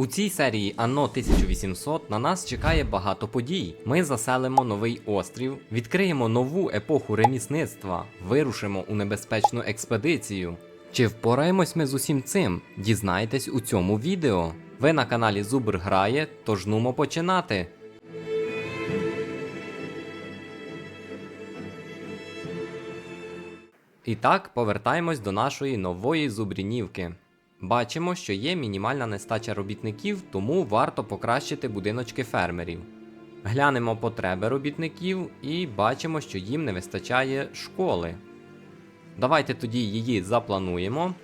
У цій серії Анно 1800 на нас чекає багато подій. Ми заселимо новий острів, відкриємо нову епоху ремісництва, вирушимо у небезпечну експедицію. Чи впораємось ми з усім цим? Дізнайтесь у цьому відео. Ви на каналі Зубр грає, тож нумо починати. І так, повертаємось до нашої нової зубрінівки. Бачимо, що є мінімальна нестача робітників, тому варто покращити будиночки фермерів. Глянемо потреби робітників і бачимо, що їм не вистачає школи. Давайте тоді її заплануємо.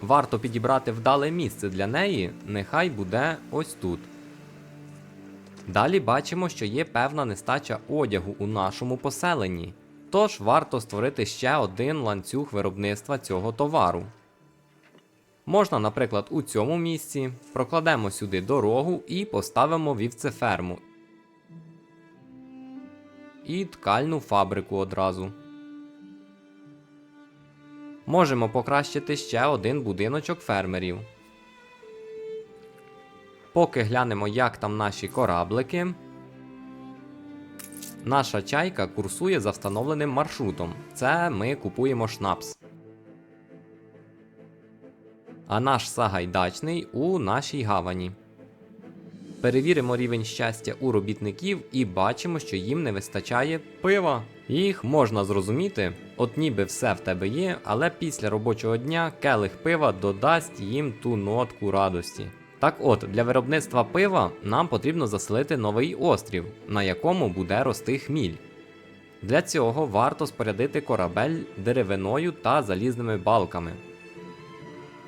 Варто підібрати вдале місце для неї, нехай буде ось тут. Далі бачимо, що є певна нестача одягу у нашому поселенні. Тож варто створити ще один ланцюг виробництва цього товару. Можна, наприклад, у цьому місці прокладемо сюди дорогу і поставимо вівцеферму і ткальну фабрику одразу. Можемо покращити ще один будиночок фермерів. Поки глянемо, як там наші кораблики. Наша чайка курсує за встановленим маршрутом. Це ми купуємо шнапс. А наш сагайдачний у нашій гавані. Перевіримо рівень щастя у робітників і бачимо, що їм не вистачає пива. Їх можна зрозуміти, от ніби все в тебе є, але після робочого дня келих пива додасть їм ту нотку радості. Так от, для виробництва пива нам потрібно заселити новий острів, на якому буде рости хміль. Для цього варто спорядити корабель деревиною та залізними балками.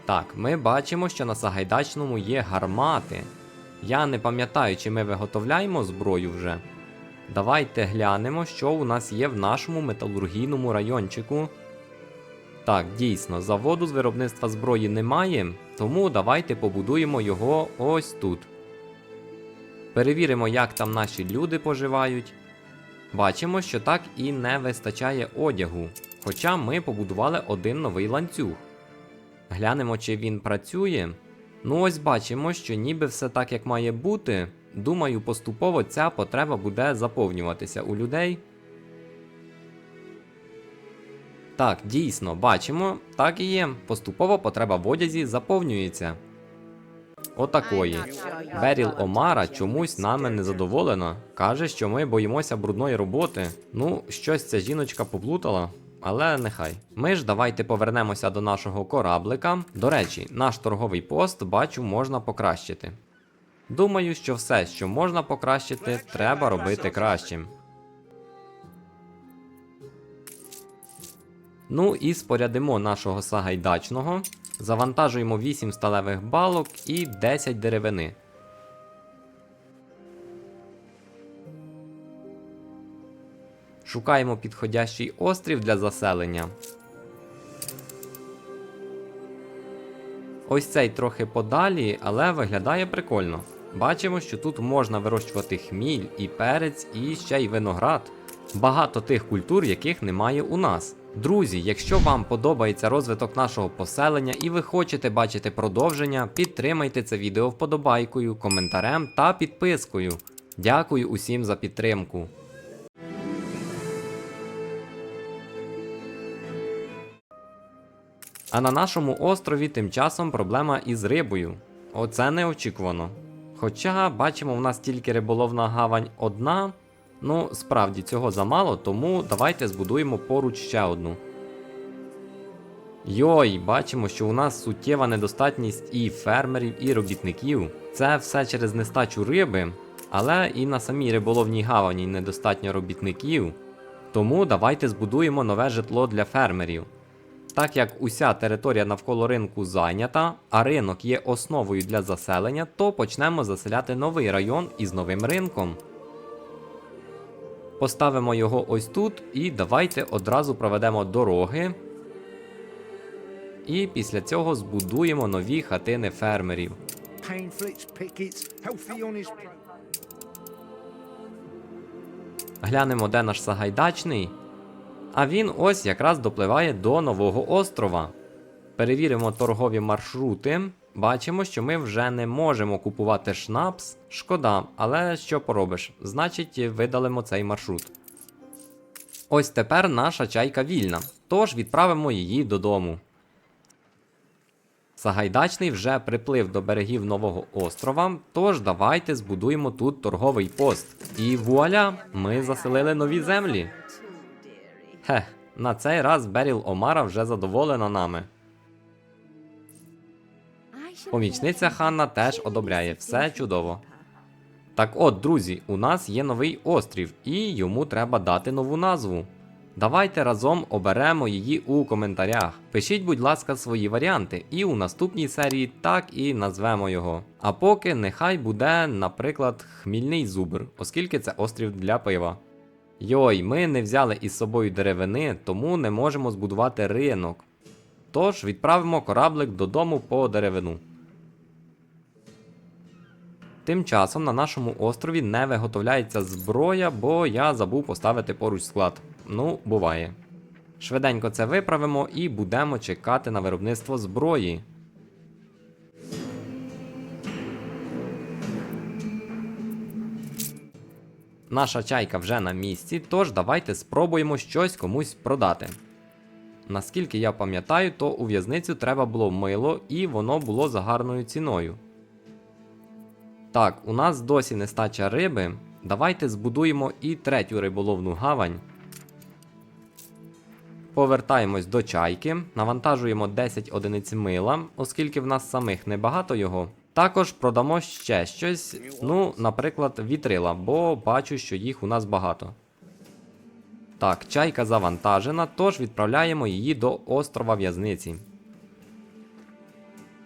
Так, ми бачимо, що на Сагайдачному є гармати. Я не пам'ятаю, чи ми виготовляємо зброю вже. Давайте глянемо, що у нас є в нашому металургійному райончику. Так, дійсно, заводу з виробництва зброї немає, тому давайте побудуємо його ось тут. Перевіримо, як там наші люди поживають. Бачимо, що так і не вистачає одягу, хоча ми побудували один новий ланцюг. Глянемо, чи він працює. Ну ось бачимо, що ніби все так, як має бути. Думаю, поступово ця потреба буде заповнюватися у людей. Так, дійсно, бачимо, так і є. Поступово потреба в одязі заповнюється. Отакої. Беріл Омара чомусь нами не задоволена. Каже, що ми боїмося брудної роботи. Ну, щось ця жіночка поплутала. Але нехай. Ми ж давайте повернемося до нашого кораблика. До речі, наш торговий пост, бачу, можна покращити. Думаю, що все, що можна покращити, треба робити кращим. Ну і спорядимо нашого сагайдачного. Завантажуємо 8 сталевих балок і 10 деревини. Шукаємо підходящий острів для заселення. Ось цей трохи подалі, але виглядає прикольно. Бачимо, що тут можна вирощувати хміль і перець, і ще й виноград. Багато тих культур, яких немає у нас. Друзі, якщо вам подобається розвиток нашого поселення і ви хочете бачити продовження, підтримайте це відео вподобайкою, коментарем та підпискою. Дякую усім за підтримку. А на нашому острові тим часом проблема із рибою. Оце неочікувано. Хоча бачимо, в нас тільки риболовна гавань одна. Ну, справді цього замало, тому давайте збудуємо поруч ще одну. Йой, бачимо, що у нас суттєва недостатність і фермерів, і робітників. Це все через нестачу риби, але і на самій риболовній гавані недостатньо робітників. Тому давайте збудуємо нове житло для фермерів. Так як уся територія навколо ринку зайнята, а ринок є основою для заселення, то почнемо заселяти новий район із новим ринком. Поставимо його ось тут і давайте одразу проведемо дороги. І після цього збудуємо нові хатини фермерів. Глянемо, де наш Сагайдачний. А він ось якраз допливає до нового острова. Перевіримо торгові маршрути. бачимо, що ми вже не можемо купувати шнапс. Шкода, але що поробиш? Значить, видалимо цей маршрут. Ось тепер наша чайка вільна, тож відправимо її додому. Сагайдачний вже приплив до берегів нового острова, тож давайте збудуємо тут торговий пост. І вуаля, ми заселили нові землі. Хех, на цей раз Беріл Омара вже задоволена нами. Помічниця Ханна теж одобряє все чудово. Так от, друзі, у нас є новий острів, і йому треба дати нову назву. Давайте разом оберемо її у коментарях. Пишіть, будь ласка, свої варіанти, і у наступній серії так і назвемо його. А поки нехай буде, наприклад, хмільний зубр, оскільки це острів для пива. Йой, ми не взяли із собою деревини, тому не можемо збудувати ринок. Тож відправимо кораблик додому по деревину. Тим часом на нашому острові не виготовляється зброя, бо я забув поставити поруч склад. Ну, буває. Швиденько це виправимо і будемо чекати на виробництво зброї. Наша чайка вже на місці, тож давайте спробуємо щось комусь продати. Наскільки я пам'ятаю, то у в'язницю треба було мило, і воно було за гарною ціною. Так, у нас досі нестача риби. Давайте збудуємо і третю риболовну гавань. Повертаємось до чайки, навантажуємо 10 одиниць мила, оскільки в нас самих небагато його. Також продамо ще щось, ну, наприклад, вітрила, бо бачу, що їх у нас багато. Так, чайка завантажена, тож відправляємо її до острова в'язниці.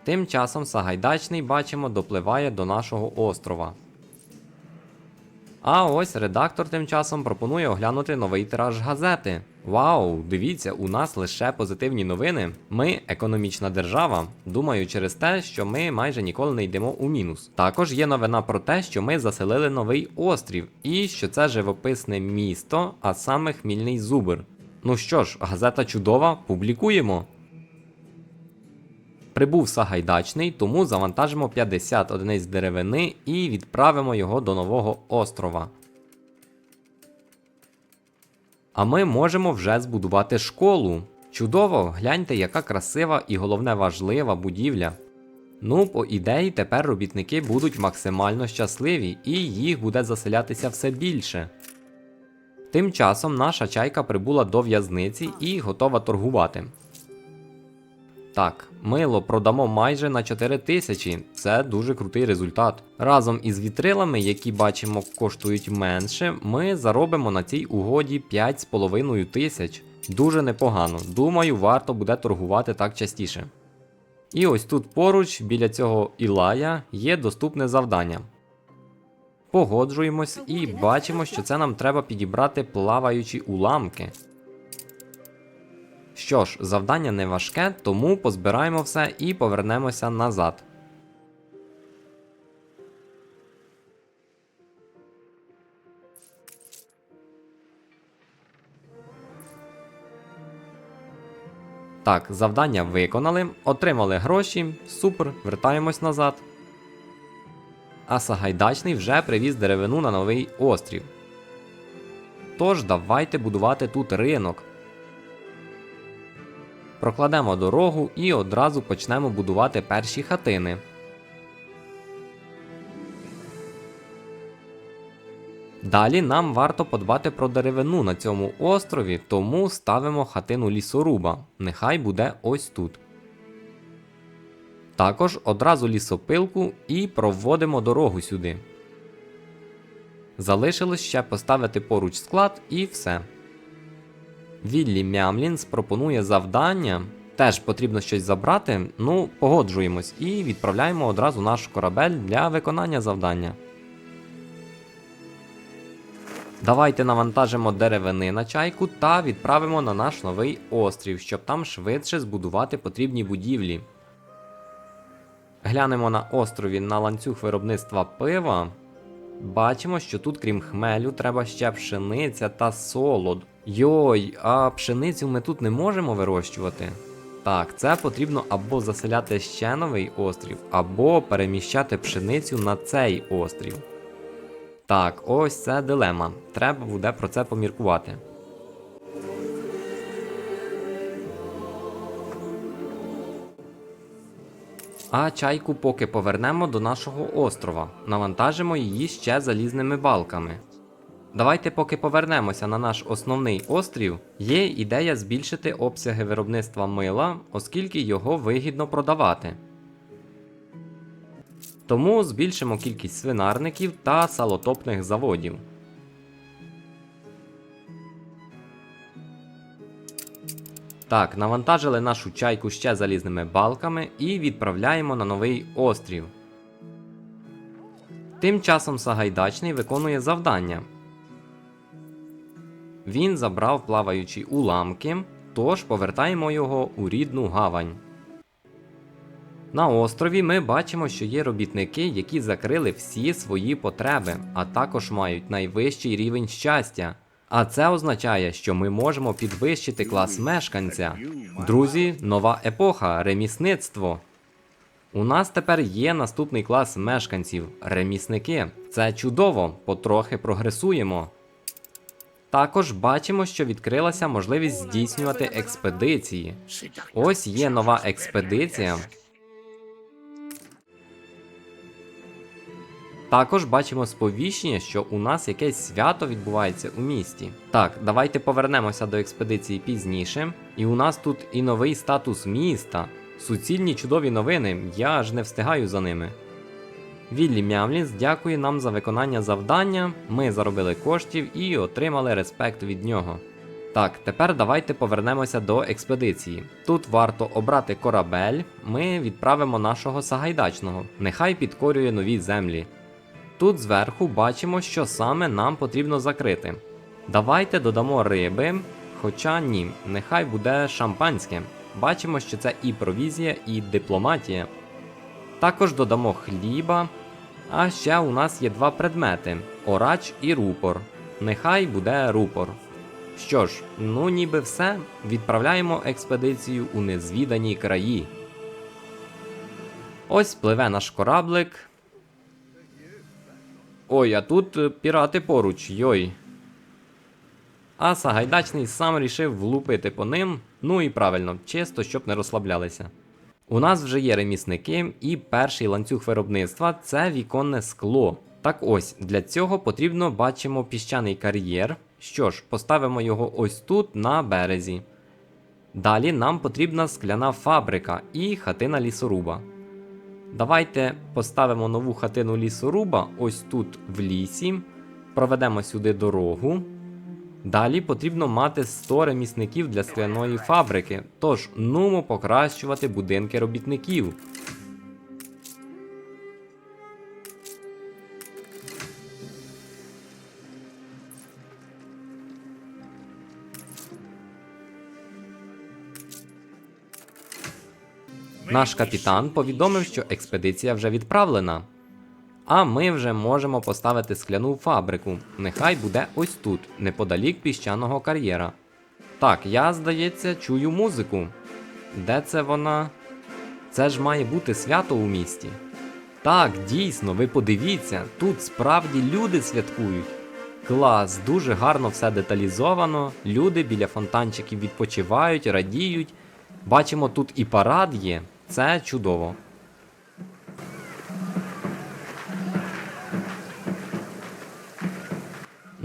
Тим часом Сагайдачний, бачимо, допливає до нашого острова. А ось редактор тим часом пропонує оглянути новий тираж газети. Вау, дивіться, у нас лише позитивні новини. Ми економічна держава. Думаю, через те, що ми майже ніколи не йдемо у мінус. Також є новина про те, що ми заселили новий острів, і що це живописне місто, а саме Хмільний Зубр. Ну що ж, газета чудова, публікуємо. Прибув Сагайдачний, тому завантажимо 50 одиниць деревини і відправимо його до нового острова. А ми можемо вже збудувати школу. Чудово, гляньте, яка красива і головне важлива будівля. Ну, по ідеї, тепер робітники будуть максимально щасливі і їх буде заселятися все більше. Тим часом наша чайка прибула до в'язниці і готова торгувати. Так, мило продамо майже на 4 тисячі. Це дуже крутий результат. Разом із вітрилами, які бачимо коштують менше, ми заробимо на цій угоді 5,5 тисяч. Дуже непогано. Думаю, варто буде торгувати так частіше. І ось тут поруч, біля цього Ілая, є доступне завдання. Погоджуємось і бачимо, що це нам треба підібрати плаваючі уламки. Що ж, завдання не важке, тому позбираємо все і повернемося назад. Так, завдання виконали, отримали гроші, супер, вертаємось назад. А Сагайдачний вже привіз деревину на новий острів. Тож давайте будувати тут ринок. Прокладемо дорогу і одразу почнемо будувати перші хатини. Далі нам варто подбати про деревину на цьому острові, тому ставимо хатину лісоруба. Нехай буде ось тут. Також одразу лісопилку і проводимо дорогу сюди. Залишилось ще поставити поруч склад і все. Віллі Мямлінс пропонує завдання. Теж потрібно щось забрати. Ну, погоджуємось і відправляємо одразу наш корабель для виконання завдання. Давайте навантажимо деревини на чайку та відправимо на наш новий острів, щоб там швидше збудувати потрібні будівлі. Глянемо на острові на ланцюг виробництва пива. Бачимо, що тут, крім хмелю, треба ще пшениця та солод. Йой, а пшеницю ми тут не можемо вирощувати. Так, це потрібно або заселяти ще новий острів, або переміщати пшеницю на цей острів. Так, ось це дилема. Треба буде про це поміркувати. А чайку поки повернемо до нашого острова. Навантажимо її ще залізними балками. Давайте поки повернемося на наш основний острів. Є ідея збільшити обсяги виробництва мила, оскільки його вигідно продавати. Тому збільшимо кількість свинарників та салотопних заводів. Так, навантажили нашу чайку ще залізними балками і відправляємо на новий острів. Тим часом Сагайдачний виконує завдання. Він забрав плаваючі уламки, тож повертаємо його у рідну гавань. На острові ми бачимо, що є робітники, які закрили всі свої потреби, а також мають найвищий рівень щастя. А це означає, що ми можемо підвищити клас мешканця. Друзі, нова епоха ремісництво. У нас тепер є наступний клас мешканців ремісники. Це чудово, потрохи прогресуємо. Також бачимо, що відкрилася можливість здійснювати експедиції. Ось є нова експедиція. Також бачимо сповіщення, що у нас якесь свято відбувається у місті. Так, давайте повернемося до експедиції пізніше. І у нас тут і новий статус міста. Суцільні чудові новини, я аж не встигаю за ними. Віллі Мямліс дякує нам за виконання завдання. Ми заробили коштів і отримали респект від нього. Так, тепер давайте повернемося до експедиції. Тут варто обрати корабель, ми відправимо нашого Сагайдачного, нехай підкорює нові землі. Тут зверху бачимо, що саме нам потрібно закрити. Давайте додамо риби, хоча ні, нехай буде шампанське. Бачимо, що це і провізія, і дипломатія. Також додамо хліба. А ще у нас є два предмети: орач і рупор. Нехай буде рупор. Що ж, ну ніби все. Відправляємо експедицію у незвідані краї. Ось пливе наш кораблик. Ой, а тут е, пірати поруч, йой. А Сагайдачний сам рішив влупити по ним. Ну і правильно, чисто, щоб не розслаблялися. У нас вже є ремісники, і перший ланцюг виробництва це віконне скло. Так ось, для цього потрібно бачимо піщаний кар'єр. Що ж, поставимо його ось тут на березі. Далі нам потрібна скляна фабрика і хатина лісоруба. Давайте поставимо нову хатину лісоруба ось тут в лісі, проведемо сюди дорогу. Далі потрібно мати 100 ремісників для скляної фабрики, тож нумо покращувати будинки робітників. Наш капітан повідомив, що експедиція вже відправлена. А ми вже можемо поставити скляну фабрику. Нехай буде ось тут, неподалік піщаного кар'єра. Так, я, здається, чую музику. Де це вона? Це ж має бути свято у місті. Так, дійсно, ви подивіться, тут справді люди святкують. Клас, дуже гарно все деталізовано. Люди біля фонтанчиків відпочивають, радіють. Бачимо, тут і парад є. Це чудово.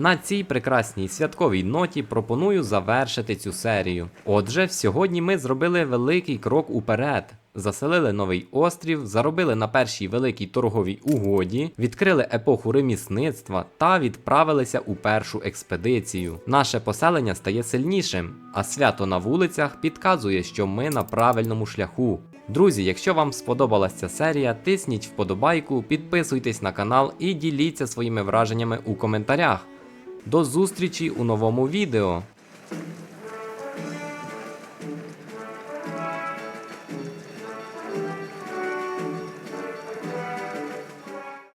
На цій прекрасній святковій ноті пропоную завершити цю серію. Отже, сьогодні ми зробили великий крок уперед. Заселили новий острів, заробили на першій великій торговій угоді, відкрили епоху ремісництва та відправилися у першу експедицію. Наше поселення стає сильнішим, а свято на вулицях підказує, що ми на правильному шляху. Друзі, якщо вам сподобалася ця серія, тисніть вподобайку, підписуйтесь на канал і діліться своїми враженнями у коментарях. До зустрічі у новому відео!